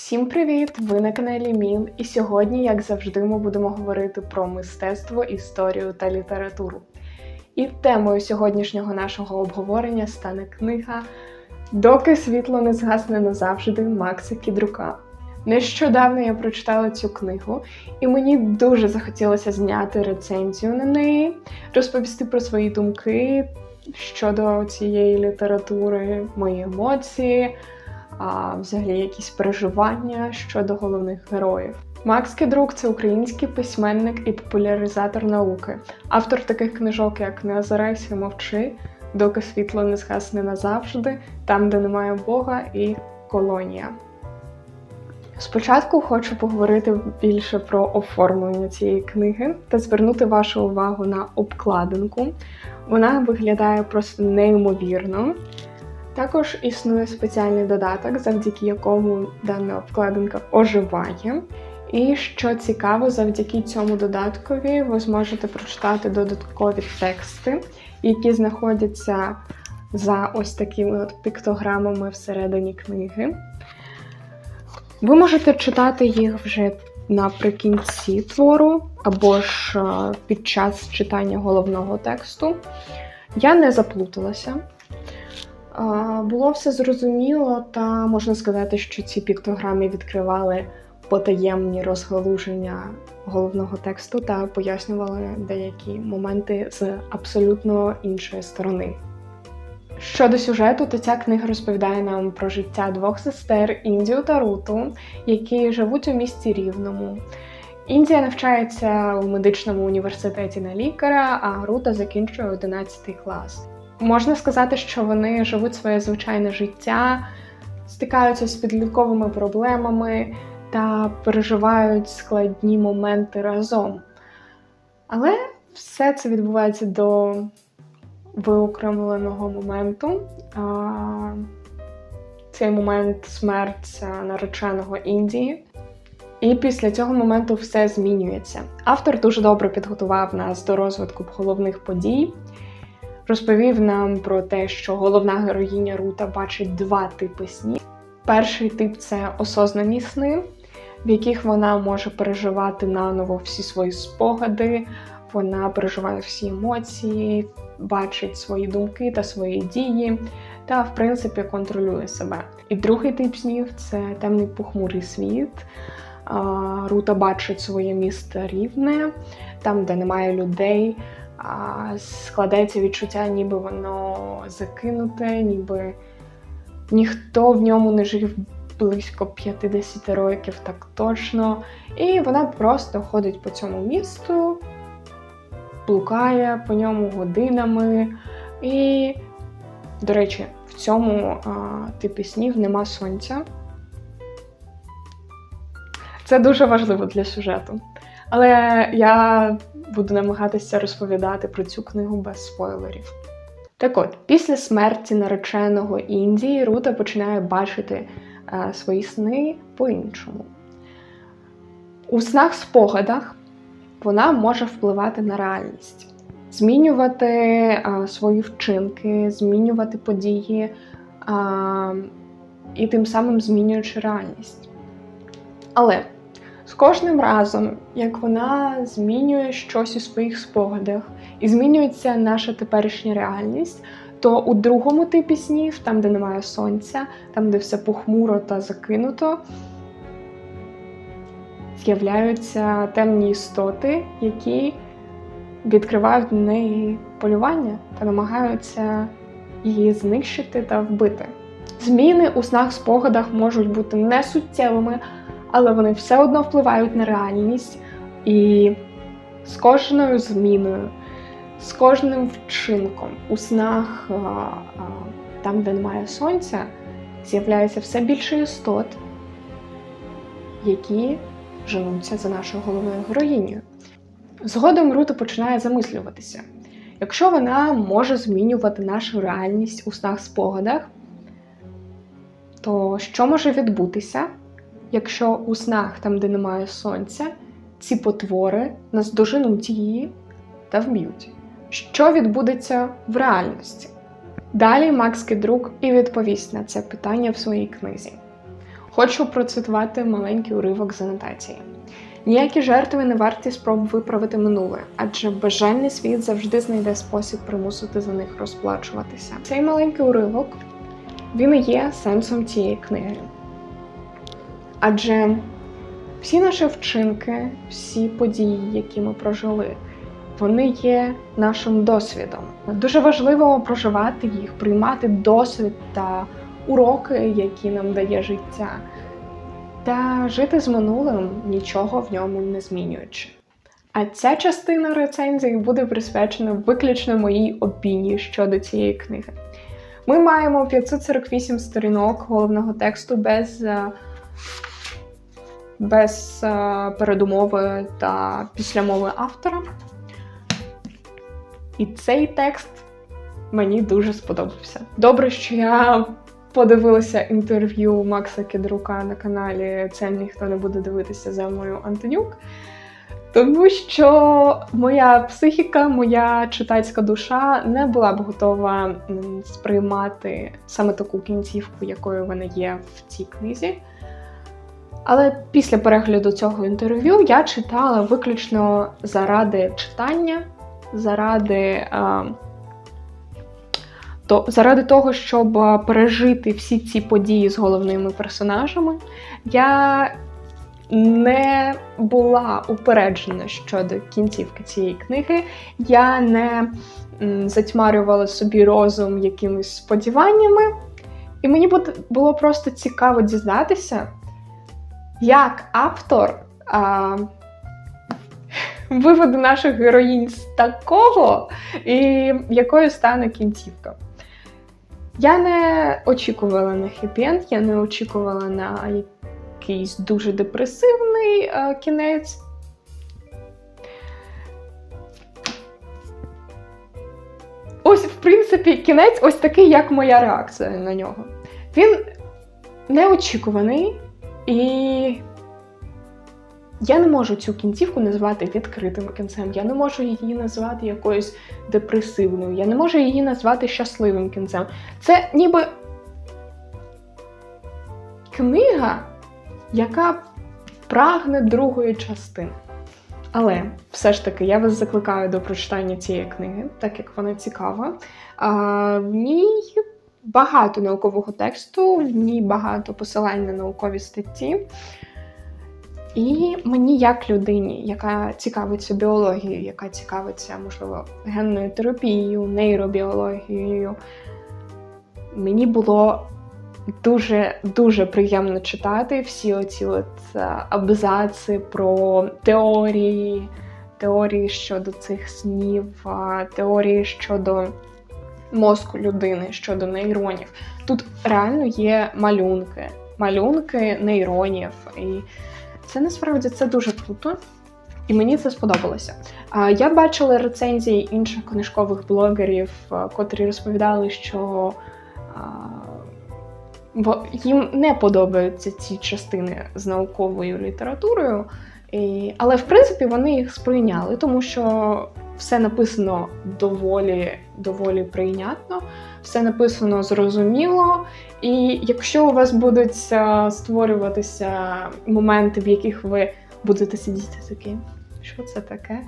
Всім привіт! Ви на каналі Мін, і сьогодні, як завжди, ми будемо говорити про мистецтво, історію та літературу. І темою сьогоднішнього нашого обговорення стане книга Доки світло не згасне назавжди Макса Кідрука. Нещодавно я прочитала цю книгу, і мені дуже захотілося зняти рецензію на неї, розповісти про свої думки щодо цієї літератури, мої емоції а взагалі якісь переживання щодо головних героїв. Макс Кедрук це український письменник і популяризатор науки, автор таких книжок, як Не озирайся, мовчи, доки світло не згасне назавжди, там, де немає Бога, і колонія. Спочатку хочу поговорити більше про оформлення цієї книги та звернути вашу увагу на обкладинку. Вона виглядає просто неймовірно. Також існує спеціальний додаток, завдяки якому дана обкладинка оживає. І що цікаво, завдяки цьому додаткові ви зможете прочитати додаткові тексти, які знаходяться за ось такими от піктограмами всередині книги. Ви можете читати їх вже наприкінці твору, або ж під час читання головного тексту. Я не заплуталася. Було все зрозуміло, та можна сказати, що ці піктограми відкривали потаємні розгалуження головного тексту та пояснювали деякі моменти з абсолютно іншої сторони. Щодо сюжету, то ця книга розповідає нам про життя двох сестер Індію та Руту, які живуть у місті Рівному. Індія навчається у медичному університеті на лікаря, а Рута закінчує 11 клас. Можна сказати, що вони живуть своє звичайне життя, стикаються з підлітковими проблемами та переживають складні моменти разом. Але все це відбувається до виокремленого моменту. Цей момент смерть нареченого Індії. І після цього моменту все змінюється. Автор дуже добре підготував нас до розвитку головних подій розповів нам про те, що головна героїня Рута бачить два типи снів. Перший тип це осознані сни, в яких вона може переживати наново всі свої спогади, вона переживає всі емоції, бачить свої думки та свої дії, та, в принципі, контролює себе. І другий тип снів це темний похмурий світ. Рута бачить своє місто рівне, там, де немає людей, складається відчуття, ніби воно закинуте, ніби ніхто в ньому не жив близько 50 років, так точно. І вона просто ходить по цьому місту, блукає по ньому годинами. І, до речі, в цьому а, типі снів нема сонця. Це дуже важливо для сюжету. Але я буду намагатися розповідати про цю книгу без спойлерів. Так от, після смерті нареченого Індії Рута починає бачити е, свої сни по-іншому. У снах-спогадах вона може впливати на реальність, змінювати е, свої вчинки, змінювати події е, і тим самим змінюючи реальність. Але з кожним разом, як вона змінює щось у своїх спогадах і змінюється наша теперішня реальність, то у другому типі снів, там, де немає сонця, там, де все похмуро та закинуто, з'являються темні істоти, які відкривають на неї полювання та намагаються її знищити та вбити. Зміни у снах спогадах можуть бути несуттєвими, але вони все одно впливають на реальність. І з кожною зміною, з кожним вчинком у снах, там, де немає сонця, з'являється все більше істот, які женуться за нашою головною героїнею. Згодом Рута починає замислюватися. Якщо вона може змінювати нашу реальність у снах-спогадах, то що може відбутися, якщо у снах, там, де немає сонця, ці потвори наздоженуть її та вб'ють. Що відбудеться в реальності? Далі Макс Кедрук і відповість на це питання в своїй книзі. Хочу процитувати маленький уривок з анотації. Ніякі жертви не варті спроб виправити минуле, адже бажальний світ завжди знайде спосіб примусити за них розплачуватися. Цей маленький уривок він і є сенсом цієї книги. Адже всі наші вчинки, всі події, які ми прожили, вони є нашим досвідом. Дуже важливо проживати їх, приймати досвід та уроки, які нам дає життя, та жити з минулим, нічого в ньому не змінюючи. А ця частина рецензії буде присвячена виключно моїй опінії щодо цієї книги. Ми маємо 548 сторінок головного тексту без е, без е, передумови та післямови автора. І цей текст мені дуже сподобався. Добре, що я подивилася інтерв'ю Макса Кедрука на каналі Це ніхто не буде дивитися за мою Антонюк. Тому що моя психіка, моя читацька душа не була б готова сприймати саме таку кінцівку, якою вона є в цій книзі. Але після перегляду цього інтерв'ю я читала виключно заради читання, заради а, то, заради того, щоб пережити всі ці події з головними персонажами. Я не була упереджена щодо кінцівки цієї книги. Я не затьмарювала собі розум якимись сподіваннями. І мені було просто цікаво дізнатися, як автор а, виведе наших героїнь з такого, і якою стане кінцівка. Я не очікувала на хеппі-енд, я не очікувала на якийсь дуже депресивний а, кінець. Ось, в принципі, кінець ось такий, як моя реакція на нього. Він неочікуваний, і я не можу цю кінцівку назвати відкритим кінцем. Я не можу її назвати якоюсь депресивною, я не можу її назвати щасливим кінцем. Це ніби книга, яка прагне другої частини. Але все ж таки я вас закликаю до прочитання цієї книги, так як вона цікава. А, В ній багато наукового тексту, в ній багато посилань на наукові статті. І мені, як людині, яка цікавиться біологією, яка цікавиться, можливо, генною терапією, нейробіологією, мені було дуже-дуже приємно читати всі оці от е, абзаци про теорії, теорії щодо цих снів, теорії щодо мозку людини, щодо нейронів. Тут реально є малюнки, малюнки нейронів. І це насправді це дуже круто. І мені це сподобалося. Я бачила рецензії інших книжкових блогерів, котрі розповідали, що їм не подобаються ці частини з науковою літературою, і, але в принципі вони їх сприйняли, тому що все написано доволі доволі прийнятно, все написано зрозуміло. І якщо у вас будуть створюватися моменти, в яких ви будете сидіти такі, що це таке?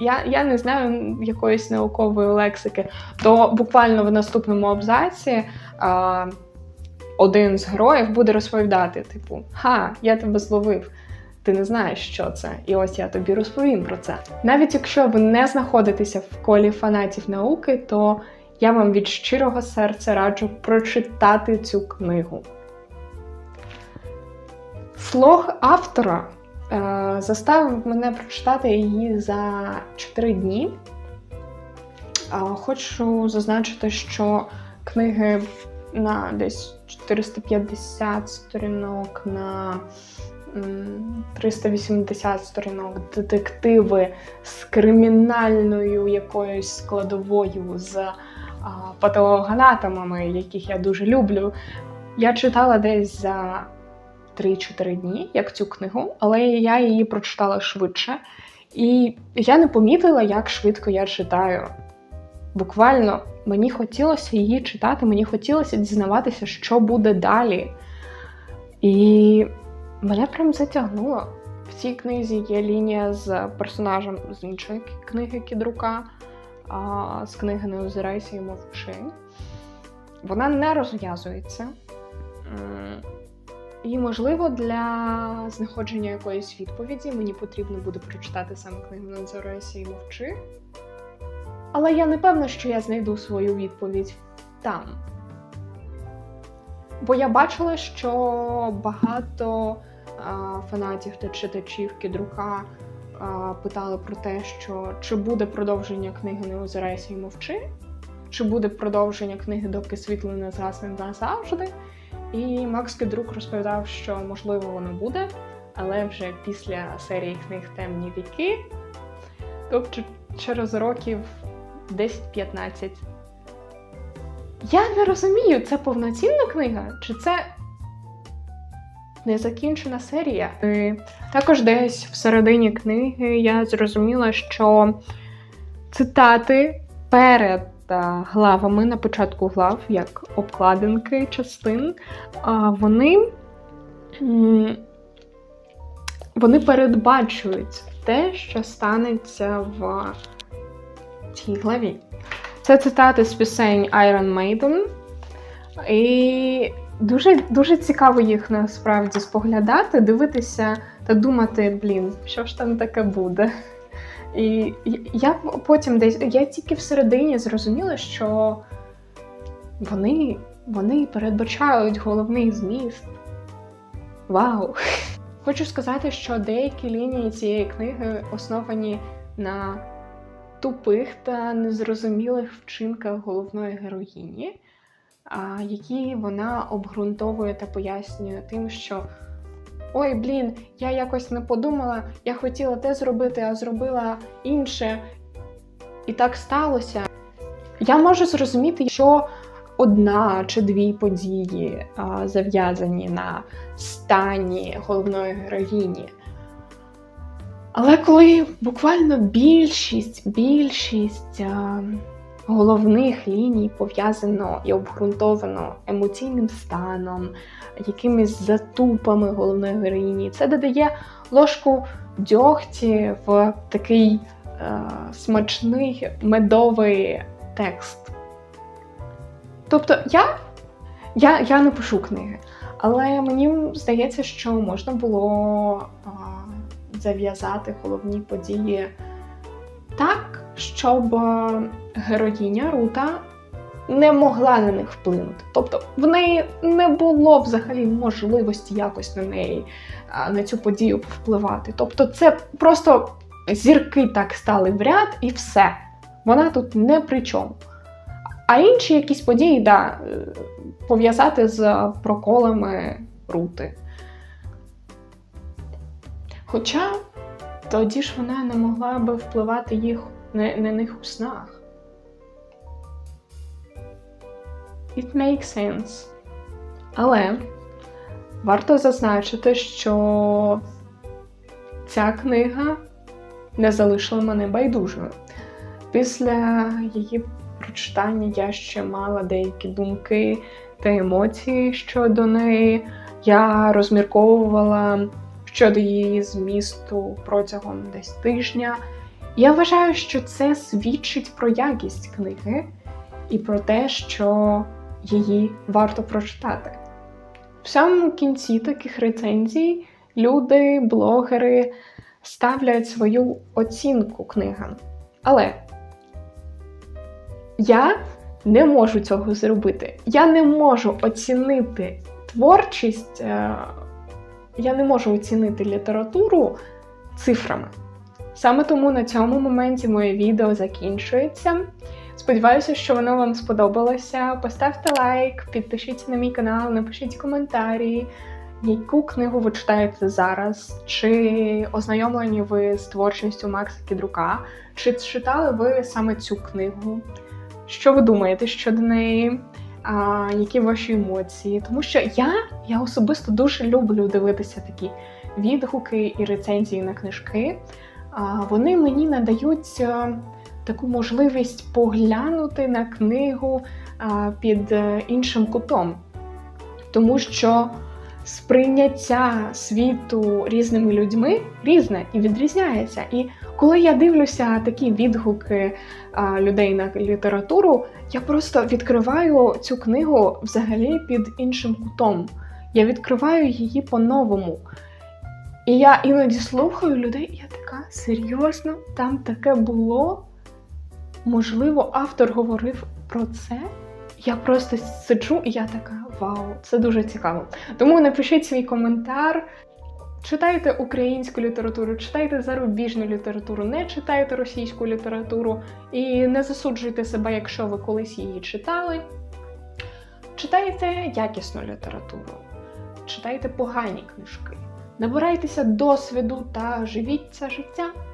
Я я не знаю якоїсь наукової лексики, то буквально в наступному абзаці а, один з героїв буде розповідати: типу, ха, я тебе зловив ти не знаєш, що це, і ось я тобі розповім про це. Навіть якщо ви не знаходитеся в колі фанатів науки, то я вам від щирого серця раджу прочитати цю книгу. Слог автора е, заставив мене прочитати її за 4 дні. Е, хочу зазначити, що книги на десь 450 сторінок на 380 сторінок, детективи з кримінальною якоюсь складовою, з а, патологоанатомами, яких я дуже люблю. Я читала десь за 3-4 дні, як цю книгу, але я її прочитала швидше. І я не помітила, як швидко я читаю. Буквально мені хотілося її читати, мені хотілося дізнаватися, що буде далі. І мене прям затягнуло. В цій книзі є лінія з персонажем з іншої книги Кідрука, а, з книги Не озирайся і мовчи. Вона не розв'язується. І, можливо, для знаходження якоїсь відповіді мені потрібно буде прочитати саме книгу Не і мовчи. Але я не певна, що я знайду свою відповідь там. Бо я бачила, що багато фанатів та читачів Кідрука а, питали про те, що чи буде продовження книги Не озирайся і мовчи, чи буде продовження книги Доки світло не згасне назавжди. І Макс Кідрук розповідав, що можливо воно буде, але вже після серії книг Темні віки, тобто через років 10-15. Я не розумію, це повноцінна книга, чи це незакінчена серія. І також десь всередині книги я зрозуміла, що цитати перед главами на початку глав, як обкладинки частин, вони, вони передбачують те, що станеться в цій главі. Це цитати з пісень Iron Maiden. І дуже, дуже цікаво їх насправді споглядати, дивитися та думати, блін, що ж там таке буде. І я потім десь, я тільки всередині зрозуміла, що вони, вони передбачають головний зміст. Вау! Хочу сказати, що деякі лінії цієї книги основані на тупих та незрозумілих вчинках головної героїні, які вона обґрунтовує та пояснює тим, що ой, блін, я якось не подумала, я хотіла те зробити, а зробила інше. І так сталося. Я можу зрозуміти, що одна чи дві події зав'язані на стані головної героїні. Але коли буквально більшість, більшість а, головних ліній пов'язано і обґрунтовано емоційним станом, якимись затупами головної героїні, це додає ложку дьогті в такий а, смачний медовий текст. Тобто я, я, я не пишу книги, але мені здається, що можна було. А, зав'язати головні події так, щоб героїня Рута не могла на них вплинути. Тобто в неї не було взагалі можливості якось на неї, на цю подію впливати. Тобто, це просто зірки так стали в ряд і все. Вона тут не при чому. А інші якісь події, да, пов'язати з проколами рути. Хоча тоді ж вона не могла би впливати їх на, на них у снах. It makes sense. Але варто зазначити, що ця книга не залишила мене байдужою. Після її прочитання я ще мала деякі думки та емоції щодо неї. Я розмірковувала щодо її змісту протягом десь тижня. Я вважаю, що це свідчить про якість книги і про те, що її варто прочитати. В самому кінці таких рецензій люди, блогери ставлять свою оцінку книгам. Але я не можу цього зробити. Я не можу оцінити творчість е, я не можу оцінити літературу цифрами. Саме тому на цьому моменті моє відео закінчується. Сподіваюся, що воно вам сподобалося. Поставте лайк, підпишіться на мій канал, напишіть коментарі, яку книгу ви читаєте зараз, чи ознайомлені ви з творчістю Макса Кідрука, чи читали ви саме цю книгу? Що ви думаєте щодо неї? а, які ваші емоції. Тому що я, я особисто дуже люблю дивитися такі відгуки і рецензії на книжки. Вони мені надають таку можливість поглянути на книгу під е, іншим кутом. Тому що сприйняття світу різними людьми різне і відрізняється. І коли я дивлюся такі відгуки людей на літературу, я просто відкриваю цю книгу взагалі під іншим кутом. Я відкриваю її по-новому. І я іноді слухаю людей, і я така, серйозно, там таке було. Можливо, автор говорив про це. Я просто сиджу і я така, вау, це дуже цікаво. Тому напишіть свій коментар. Читайте українську літературу, читайте зарубіжну літературу, не читайте російську літературу і не засуджуйте себе, якщо ви колись її читали. Читайте якісну літературу, читайте погані книжки, набирайтеся досвіду та живіть це життя.